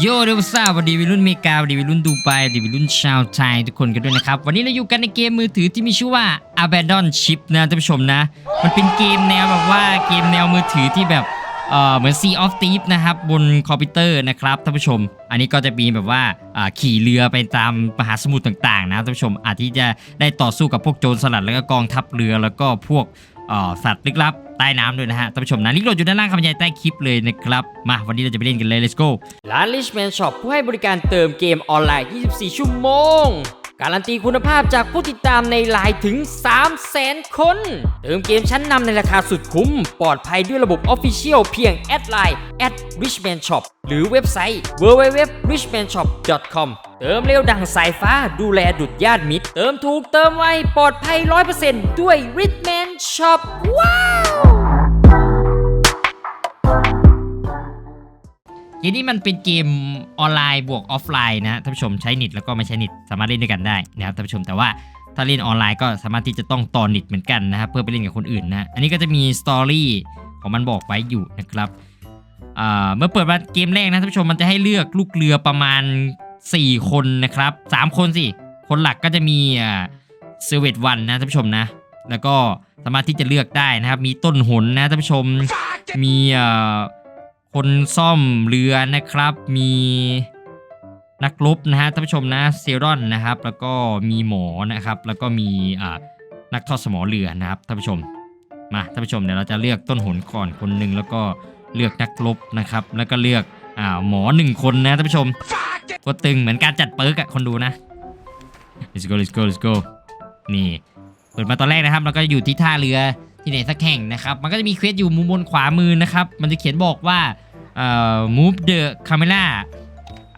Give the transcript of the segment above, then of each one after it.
โยเดวซ่าวัสดีวัยรุ่นเมกาวัสดีวัยรุ่นดูไบวัสดีวัยรุ่นชาวไทยทุกคนกันด้วยนะครับ วันนี้เราอยู่กันในเกมมือถือที่มีชื่อว่า Abandon Ship นะท่านผู้ชมนะ มันเป็นเกมแนวแบบว่าเกมแนวมือถือที่แบบเอ่อเหมือน Sea of Thieves นะครับ บนคอมพิวเตอร์นะครับท่านผู้ชม อันนี้ก็จะมีแบบว่าขี่เรือไปตามมหาสมุทรต่างๆนะท่านผู้ชมอาจที่จะได้ต่อสู้กับพวกโจรสลัดแล้วก็กองทัพเรือแล้วก็พวก สัตว์ลึกลับใต้น้ำด้วยนะฮะท่านผู้ชมนะลิงก์โหลดอยู่ด้านล่างคำบรรยายใต้คลิปเลยนะครับ มาวันนี้เราจะไปเล่นกันเลย let's go ร้าน Richman Shop ผู้ให้บริการเติมเกมออนไลน์ 24 ชั่วโมง การันตีคุณภาพจากผู้ติดตามในไลน์ถึง 300,000คน เติมเกมชั้นนำในราคาสุดคุ้ม ปลอดภัยด้วยระบบ Official เพียงแอดไลน์ at richman shop หรือเว็บไซต์ www.richmanshop.com เติมเร็วดังสายฟ้าดูแลดุดญาติมิตร เติมถูกเติมไว ปลอดภัย 100%ด้วย Richman Shop ว้าว เกมนี้มันเป็นเกมออนไลน์บวกออฟไลน์นะท่านผู้ชมใช้เน็ตแล้วก็ไม่ใช้เน็ตสามารถเล่นด้วยกันได้นะครับท่านผู้ชมแต่ว่าถ้าเล่นออนไลน์ก็สามารถที่จะต้องต่อเน็ตเหมือนกันนะครับเพื่อไปเล่นกับคนอื่นนะอันนี้ก็จะมีสตอรี่ของมันบอกไว้อยู่นะครับเมื่อเปิดมาเกมแรกนะท่านผู้ชมมันจะให้เลือกลูกเรือประมาณ 4 คนนะครับ 3 คนสิ คนหลักก็จะมีอ่าเซเวตวันนะท่านผู้ชมนะ แล้วก็สามารถที่จะเลือกได้นะครับ มีต้นหนนะท่านผู้ชมมีเอ่อ คนซ่อมเรือนะครับ มีนักรบนะฮะท่านผู้ชมนะเซรอนนะครับ แล้วก็มีหมอนะครับ แล้วก็มีอ่านักทอดสมอเรือนะครับท่านผู้ชมมาท่านผู้ชมเดี๋ยวเราจะเลือกต้นหนก่อนคนหนึ่งแล้วก็เลือกนักรบนะครับ แล้วก็เลือกอ่าหมอหนึ่งคนนะท่านผู้ชมก็ตึงเหมือนการจัดเปิร์กอะคนดูนะ let's go let's go let's go นี่เปิดมาตอนแรกนะครับ เราก็อยู่ที่ท่าเรือ ที่ไหนสักแห่งนะครับ มันก็จะมีเควสอยู่มุมบนขวามือนะครับ มันจะเขียนบอกว่าเอ่อ move the camera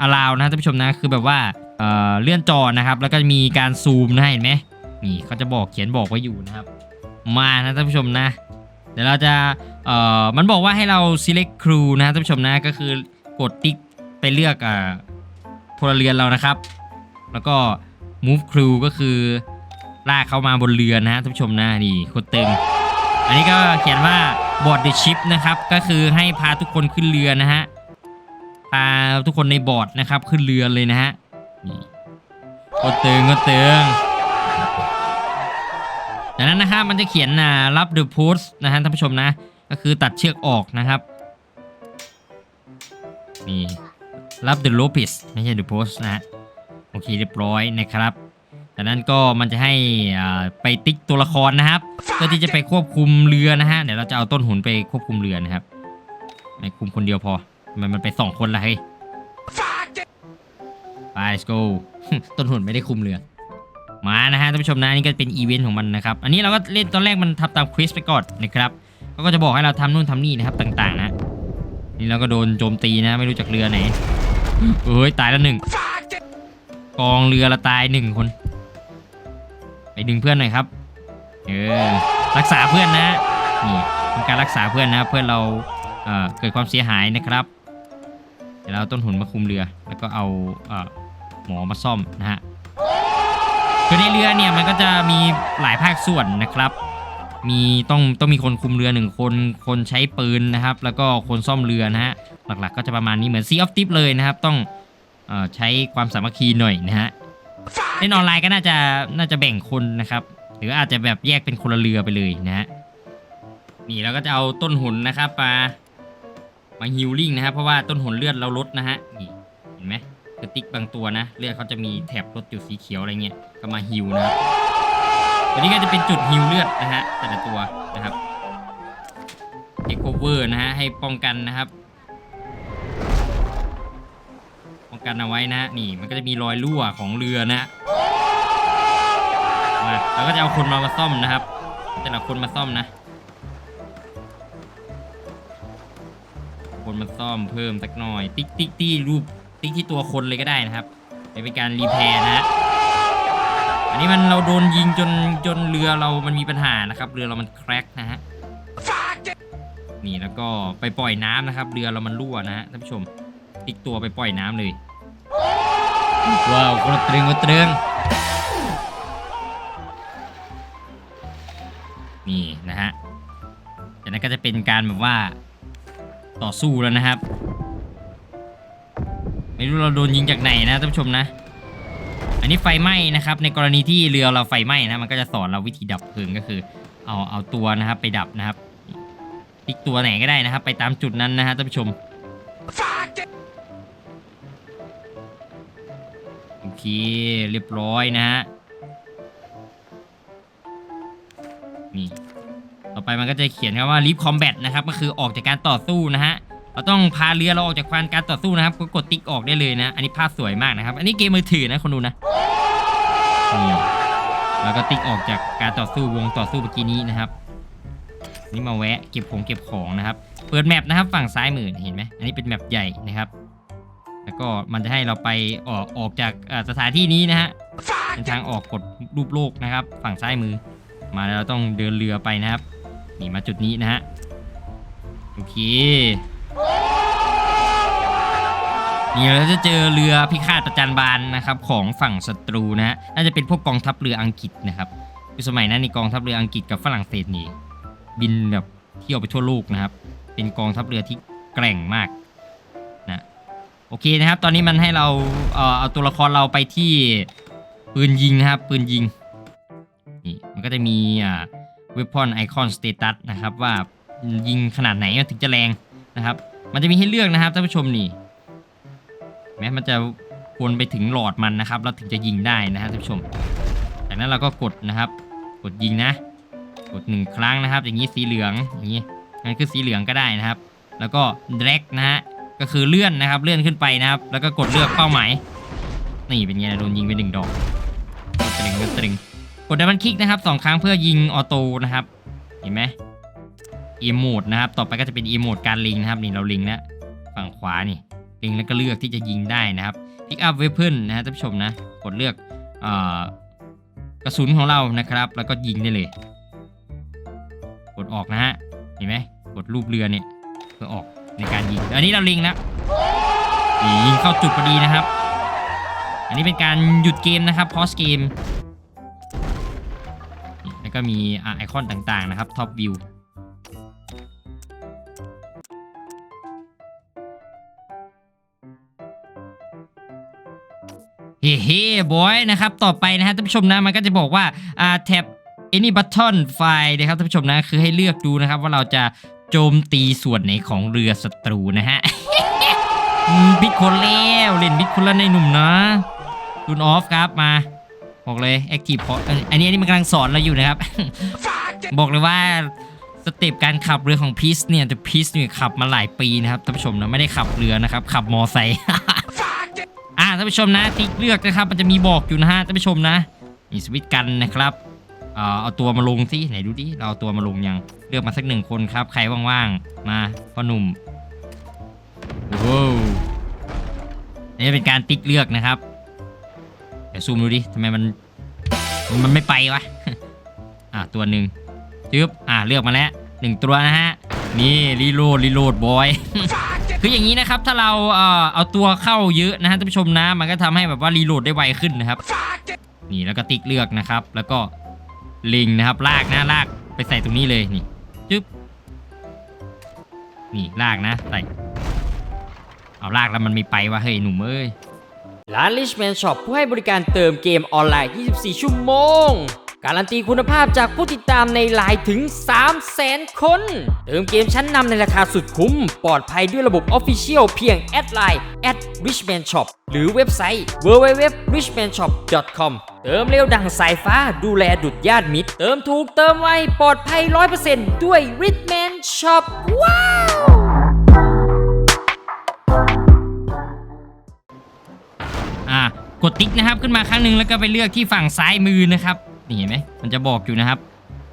allow นะท่านผู้ชมนะ คือแบบว่าเอ่อเลื่อนจอนะครับ แล้วก็จะมีการซูมนะเห็นไหมนี่เขาจะบอกเขียนบอกไว้อยู่นะครับ มานะท่านผู้ชมนะ เดี๋ยวเราจะเอ่อมันบอกว่าให้เรา select crew นะท่านผู้ชมนะ ก็คือกดติ๊กไปเลือกอ่าพลเรือนเรานะครับ แล้วก็ move crew ก็คือลากเข้ามาบนเรือนะฮะท่านผู้ชมนะนี่คตรตึง อันนี้ก็เขียนว่า board the ship นะครับ ก็คือให้พาทุกคนขึ้นเรือนะฮะ พาทุกคนในบอร์ดนะครับ ขึ้นเรือเลยนะฮะนี่โคตรตึงโคตรตึงจากนั้นนะครับมันจะเขียนนะรับ the post นะฮะท่านผู้ชมนะ ก็คือตัดเชือกออกนะครับนี่รับ the lopis ไม่ใช่ the post นะฮะโอเคเรียบร้อยนะครับ จากนั้นก็มันจะให้อ่าไปติ๊กตัวละครนะครับเพื่อที่จะไปควบคุมเรือนะฮะเดี๋ยวเราจะเอาต้นหุนไปควบคุมเรือนะครับไม่คุมคนเดียวพอทำไมมันไปสองคนละเฮ้ยไป let's go ต้นหุนไม่ได้คุมเรือมานะฮะท่านผู้ชมนะนี่ก็เป็นอีเวนต์ของมันนะครับ อันนี้เราก็เล่นตอนแรกมันทำตามควิสไปก่อนนะครับเขาก็จะบอกให้เราทำนู่นทำนี่นะครับต่างๆนะนี่เราก็โดนโจมตีนะไม่รู้จากเรือไหนเอ้ยตายแล้วหนึ่งกองเรือละตายหนึ่งคน ดึงเพื่อนหน่อยครับ เออ รักษาเพื่อนนะ นี่เป็นการรักษาเพื่อนนะ เพื่อนเราเเกิดความเสียหายนะครับ เดี๋ยวเราต้นหุนมาคุมเรือ แล้วก็เอาเออหมอมาซ่อมนะฮะคือในเรือเนี่ยมันก็จะมีหลายภาคส่วนนะครับ มีต้องต้องมีคนคุมเรือหนึ่งคน คนใช้ปืนนะครับ แล้วก็คนซ่อมเรือนะฮะ หลักๆ ก็จะประมาณนี้เหมือน Sea of Thieves เลยนะครับ ต้องออใช้ความสามัคคีหน่อยนะฮะ เล่นออนไลน์ก็น่าจะน่าจะแบ่งคนนะครับ หรืออาจจะแบบแยกเป็นคนละเรือไปเลยนะฮะนี่เราก็จะเอาต้นหุนนะครับมามาฮิลลิ่งนะครับเพราะว่าต้นหุนเลือดเราลดนะฮะนี่เห็นไหมกระติกบางตัวนะ เลือดเขาจะมีแถบลดอยู่สีเขียวอะไรเงี้ยก็มาฮิลนะครับตัวนี้ก็จะเป็นจุดฮิลเลือดนะฮะแต่ละตัวนะครับเทคโอเวอร์นะฮะให้ป้องกันนะครับ กันเอาไว้นะนี่มันก็จะมีรอยรั่วของเรือนะมาเราก็จะเอาคนมามาซ่อมนะครับแต่ละคนมาซ่อมนะ คนมาซ่อมเพิ่มสักหน่อย ติ๊กติ๊กที่รูปติ๊กที่ตัวคนเลยก็ได้นะครับเป็นการรีแพร์นะฮะอันนี้มันเราโดนยิงจนจนเรือเรามันมีปัญหานะครับ เรือเรามันแครกนะฮะนี่แล้วก็ไปปล่อยน้ำนะครับ เรือเรามันรั่วนะฮะท่านผู้ชมติ๊กตัวไปปล่อยน้ำเลย ว้าวกระตรึงกระตรึงนี่นะฮะ จากนั้นก็จะเป็นการแบบว่าต่อสู้แล้วนะครับ ไม่รู้เราโดนยิงจากไหนนะท่านผู้ชมนะ อันนี้ไฟไหม้นะครับ ในกรณีที่เรือเราไฟไหม้นะมันก็จะสอนเราวิธีดับเพลิงก็คือ เอาเอาตัวนะครับไปดับนะครับติ๊กตัวไหนก็ได้นะครับ ไปตามจุดนั้นนะฮะท่านผู้ชม เค เรียบร้อยนะฮะ นี่ ต่อไปมันก็จะเขียนครับว่า leave combat นะครับ ก็คือออกจากการต่อสู้นะฮะ เราต้องพาเรือเราออกจากความการต่อสู้นะครับ ก็กดติ๊กออกได้เลยนะ อันนี้ภาพสวยมากนะครับ อันนี้เกมมือถือนะคนดูนะนี่แล้วก็ติ๊กออกจากการต่อสู้วงต่อสู้เมื่อกี้นี้นะครับ นี่มาแวะเก็บของเก็บของนะครับ เปิดแมปนะครับฝั่งซ้ายมือเห็นไหมอันนี้เป็นแมปใหญ่นะครับ แล้วก็มันจะให้เราไปออกออกจากสถานที่นี้นะฮะเป็นทางออกกดรูปโลกนะครับ ฝั่งซ้ายมือ มาแล้วเราต้องเดินเรือไปนะครับนี่มาจุดนี้นะฮะโอเคนี่เราจะเจอเรือพิฆาตประจันบานนะครับของฝั่งศัตรูนะฮะน่าจะเป็นพวกกองทัพเรืออังกฤษนะครับคือสมัยนั้นในกองทัพเรืออังกฤษกับฝรั่งเศสนี่บินแบบเที่ยวไปทั่วโลกนะครับ เป็นกองทัพเรือที่แกร่งมาก โอเคนะครับ ตอนนี้มันให้เราเอ่อเอาตัวละครเราไปที่ปืนยิงนะครับ ปืนยิงนี่มันก็จะมีอ่า weapon icon status นะครับว่ายิงขนาดไหนถึงจะแรงนะครับ มันจะมีให้เลือกนะครับท่านผู้ชมนี่ แม้มันจะวนไปถึงหลอดมันนะครับแล้วถึงจะยิงได้นะฮะท่านผู้ชม จากนั้นเราก็กดนะครับ กดยิงนะ กดหนึ่งครั้งนะครับ อย่างนี้สีเหลืองอย่างนี้นั่นคือสีเหลืองก็ได้นะครับ แล้วก็ drag นะฮะ ก็คือเลื่อนนะครับเลื่อนขึ้นไปนะครับ แล้วก็กดเลือกเป้าหมายนี่เป็นไงโดนยิงไปหนึ่งดอกสตริงสตริงกดดับเบิลคลิกนะครับสองครั้งเพื่อยิงออโต้นะครับเห็นไหมอีโมดนะครับต่อไปก็จะเป็นอีโมดการลิงนะครับนี่เราลิงแล้วฝั่งขวานี่ลิงแล้วก็เลือกที่จะยิงได้นะครับ pick up weapon นะฮะท่านผู้ชมนะกดเลือกอกระสุนของเรานะครับ แล้วก็ยิงได้เลย กดออกนะฮะเห็นไหมกดรูปเรือเนี่ยเพื่อออก ในการยิง อันนี้เราลิงแล้วยิงเข้าจุดพอดีนะครับ อันนี้เป็นการหยุดเกมนะครับ pause เกม แล้วก็มีไอคอนต่างๆนะครับ top view เฮ้เฮ้บอยนะครับ ต่อไปนะฮะท่านผู้ชมนะ มันก็จะบอกว่าอ่าแท็บ any button file นะครับท่านผู้ชมนะ คือให้เลือกดูนะครับว่าเราจะ โจมตีส่วนไหนของเรือศัตรูนะฮะมิดคนแล้วเล่นบิดคนแล้วในหนุ่มนะคุณออฟครับมา บอกเลย active พออันนี้อันนี้มันกำลังสอนเราอยู่นะครับ บอกเลยว่าสเต็ปการขับเรือของพีซเนี่ยแต่พีซเนี่ยขับมาหลายปีนะครับท่านผู้ชมนะไม่ได้ขับเรือนะครับ ขับมอไซค์อ่าท่านผู้ชมนะติ๊กเลือกนะครับ มันจะมีบอกอยู่นะฮะท่านผู้ชมนะมีสวิตช์กันนะครับ เอ่อเอาตัวมาลงสิไหนดูดิเราเอาตัวมาลงยัง เลือกมาสักหนึ่งคนครับ ใครว่างๆ มาพ่อหนุ่มโอ้โหนี่เป็นการติ๊กเลือกนะครับ เดี๋ยวซูมดูดิทำไมมันมันไม่ไปวะ อะตัวหนึ่งจึ๊บอะเลือกมาแล้วหนึ่งตัวนะฮะ นี่รีโหลดรีโหลดบอยคืออย่างนี้นะครับ ถ้าเราเอ่อเอาตัวเข้าเยอะนะฮะท่านผู้ชมนะ มันก็ทำให้แบบว่ารีโหลดได้ไวขึ้นนะครับ นี่แล้วก็ติ๊กเลือกนะครับ แล้วก็ลิงนะครับ ลากนะลากไปใส่ตรงนี้เลยนี่ จึ๊บนี่ลากนะใส่เอาลากแล้วมันมีไปวะเฮ้ยหนุ่มเอ้ยร้าน Richman Shop ผู้ให้บริการเติมเกมออนไลน์ 24 ชั่วโมง การันตีคุณภาพจากผู้ติดตามในไลน์ถึง 300,000 คน เติมเกมชั้นนำในราคาสุดคุ้ม ปลอดภัยด้วยระบบ Official เพียงแอดไลน์ at richman shop หรือเว็บไซต์ www.richmanshop.com เติมเร็วดังสายฟ้าดูแลดุดญาติมิตร เติมถูกเติมไวปลอดภัย 100%ด้วย Richman Shop ว้าวอะกดติ๊กนะครับขึ้นมาครั้งหนึ่งแล้วก็ไปเลือกที่ฝั่งซ้ายมือนะครับ นี่เห็นไหมมันจะบอกอยู่นะครับ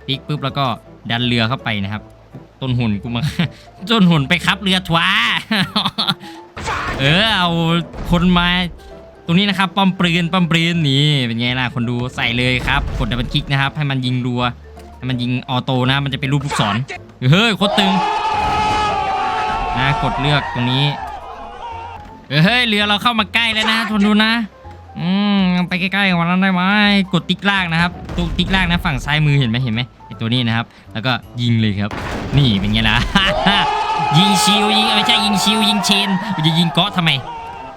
ติ๊กปุ๊บแล้วก็ดันเรือเข้าไปนะครับ ต้นหุ่นกูมาต้นหุ่นไปขับเรือทว่าเออเอาคนมาตรงนี้นะครับป้อมปืนป้อมปืนนี่เป็นไงล่ะคนดูใส่เลยครับ กดดับเบิลคลิกนะครับ ให้มันยิงรัวให้มันยิงออโต้นะ มันจะเป็นรูปลูกศรเฮ้ยโคตรตึงนะกดเลือกตรงนี้เฮ้ยเรือเราเข้ามาใกล้แล้วนะทนดูนะ อืมไปใกล้ๆกับมันได้ไหมกดติ๊กลากนะครับตัวติ๊กลากนะฝั่งซ้ายมือเห็นไหมเห็นไหมไอตัวนี้นะครับ แล้วก็ยิงเลยครับ นี่เป็นไงล่ะ ยิงชิวยิงไม่ใช่ยิงชิวยิงเชนจะยิงเกาะทำไม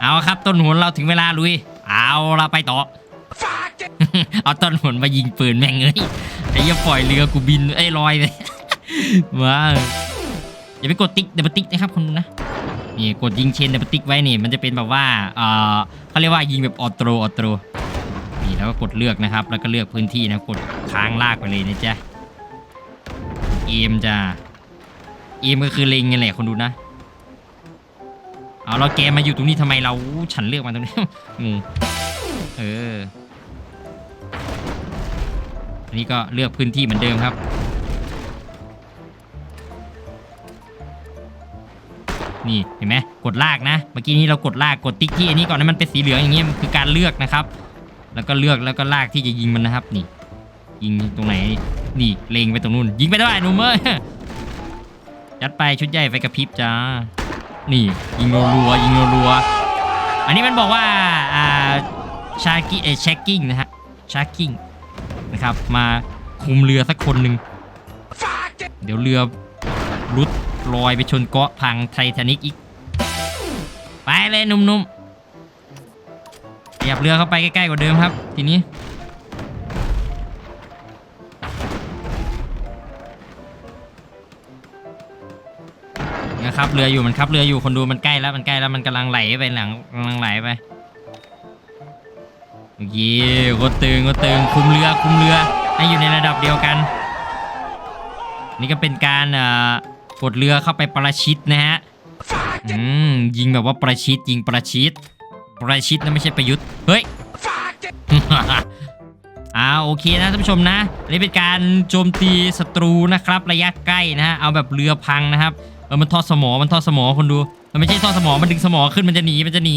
เอาครับ ต้นหนเราถึงเวลาลุย เอาเราไปต่อ เอาต้นหนมายิงปืนแม่งเอ้ยไอ้เหี้ยปล่อยเรือกูบินไอ้ลอยไปว้าอย่าไปกดติ๊กเดบติ๊กนะครับคนดูนะ นี่กดยิงเชนเดบติ๊กไว้นี่มันจะเป็นแบบว่าเออเขาเรียกว่ายิงแบบออโตรออโตรนี่แล้วก็กดเลือกนะครับ แล้วก็เลือกพื้นที่นะกดค้างลากไปเลยนะจ๊ะเอมจ้ะเอมก็คือเล็งไงแหละคนดูนะเอาเราแกมาอยู่ตรงนี้ทำไมเราฉันเลือกมาตรงนี้งงเอออันนี้ก็เลือกพื้นที่เหมือนเดิมครับ นี่เห็นไหมกดลากนะ เมื่อกี้นี้เรากดลากกดติ๊กที่อันนี้ก่อนนะมันเป็นสีเหลืองอย่างเงี้ยมันคือการเลือกนะครับ แล้วก็เลือกแล้วก็ลากที่จะยิงมันนะครับ นี่ ยิงตรงไหนนี่เลงไปตรงนู้นยิงไปได้หนุ่มเอ้ยยัดไปชุดใหญ่ไฟกระพริบจ้านี่ยิงรัวๆยิงรัวๆอันนี้มันบอกว่าอ่าชากิเอช็คกิ้งนะฮะชากิ้งนะครับมาคุมเรือสักคนหนึ่งเดี๋ยวเรือรุด ลอยไปชนเกาะพังไททานิกอีก ไปเลยหนุ่มๆขยับเรือเข้าไปใกล้ๆกว่าเดิมครับ ทีนี้ นะครับเรืออยู่มันครับเรืออยู่คนดูมันใกล้แล้วมันใกล้แล้วมันกำลังไหลไปหลังกำลังไหลไปเยี่ก็ตึงก็ตึงคุมเรือคุมเรือให้อยู่ในระดับเดียวกัน นี่ก็เป็นการเอ่อ กดเรือเข้าไปประชิดนะฮะอืมยิงแบบว่าประชิดยิงประชิด ประชิดนะไม่ใช่ประยุทธ์เฮ้ยอ่าโอเคนะท่านผู้ชมนะนนี้เป็นการโจมตีศัตรูนะครับ ระยะใกล้นะฮะเอาแบบเรือพังนะครับเออมันทอดสมอมันทอดสมอคนดู มันไม่ใช่ทอดสมอมันดึงสมอขึ้นมันจะหนีมันจะหนี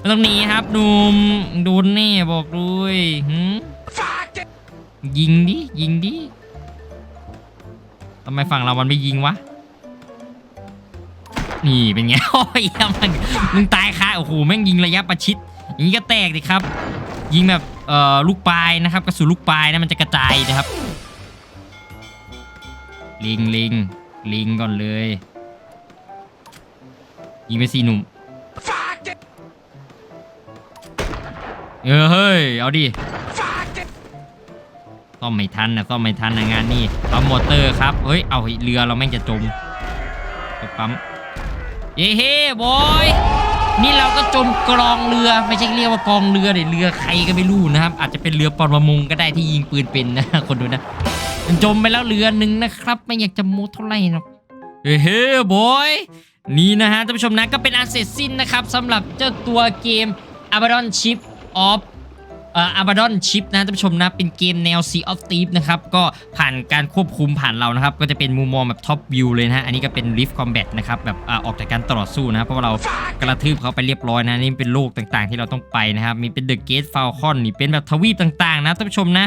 มันต้องหนีครับดูมโดนแน่บอกด้วยหืยิงดิยิงดิทำไมฝั่งเรามันไม่ยิงวะ นี่เป็นไงโอ้ยมันมึงตายค่ะโอ้โหแม่งยิงระยะประชิดอย่างนี้ก็แตกดิครับ ยิงแบบเอ่อลูกปลายนะครับกระสุนลูกปลายนะมันจะกระจายนะครับ ลิงลิงลิงก่อนเลย ยิงไปสี่หนุ่มเออเฮ้ยเอาดิซ่อมไม่ทันนะซ่อมไม่ทันนะงานนี่ปั๊มมอเตอร์ครับเฮ้ยเอาเรือเราแม่งจะจมไปปั๊ม เย้เฮ้บอยนี่เราก็จมกรองเรือไม่ใช่เรียกว่ากองเรือเดี๋ยเรือใครก็ไม่รู้นะครับ อาจจะเป็นเรือปรประมงก็ได้ที่ยิงปืนเป็นนะคนดูนะจมไปแล้วเรือหนึ่งนะครับ ไม่อยากจะมูเท่าไหร่หรอกเฮ้เฮ้บอยนี่นะฮะท่านผู้ชมนะก็เป็นอันเสร็จสิ้นนะครับสำหรับเจ้าตัวเกม Abaddon Ship of เอ่อ Abaddon Ship นะท่านผู้ชมนะ เป็นเกมแนว Sea of Thieves นะครับ ก็ผ่านการควบคุมผ่านเรานะครับ ก็จะเป็นมุมมองแบบท็อปวิวเลยนะฮะ อันนี้ก็เป็นลิฟต์คอมแบทนะครับ แบบอ่าออกจากการต่อสู้นะ เพราะว่าเรากระทืบเขาไปเรียบร้อยนะ นี่เป็นโลกต่างๆ ที่เราต้องไปนะครับ มีเป็นเดอะเกตฟาวคอนนี่เป็นแบบทวีปต่างๆ นะท่านผู้ชมนะ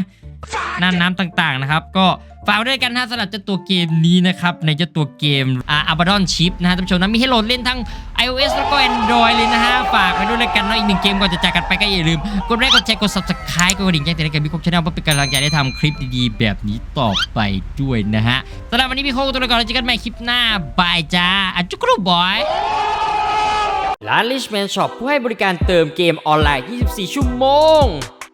น่านน้ำต่างๆนะครับ ก็ฝากไว้ด้วยกันนะสำหรับเจ้าตัวเกมนี้นะครับ ในเจ้าตัวเกมอ่า Abaddon Ship นะฮะท่านผู้ชมนะมีให้โหลดเล่นทั้ง iOS แล้วก็ Android เลยนะฮะ ฝากไว้ด้วยแล้วกันเนาะอีกหนึ่งเกมก่อนจะจากกันไปก็อย่าลืม กดไลค์กดแชร์กด subscribe กดกระดิ่งแจ้งเตือนกันมีครบช anel เพื่อเป็นกำลังใจได้ทำคลิปดีๆ แบบนี้ต่อไปด้วยนะฮะสำหรับวันนี้พี่โคกตัวละครแล้วเจอกันใหม่คลิปหน้าบายจ้าอะจุกรูบอยร้าน Richman Shop ผู้ให้บริการเติมเกมออนไลน์ 24 ชั่วโมง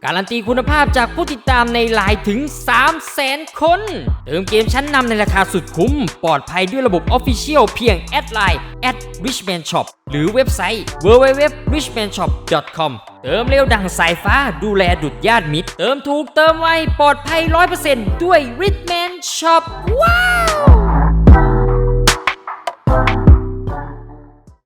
การันตีคุณภาพจากผู้ติดตามในหลายถึง 3 0 0แสนคน เติมเกมชั้นนำในราคาสุดคุ้ม ปลอดภัยด้วยระบบ Official เพียงแอดไลน์แอดริชแมนช็อปหรือเว็บไซต์ www richman shop com เติมเร็วดังสายฟ้าดูแลดุดญาติมิตร เติมถูกเติมไวปลอดภัย 100%ด้วย richman shop ว้าว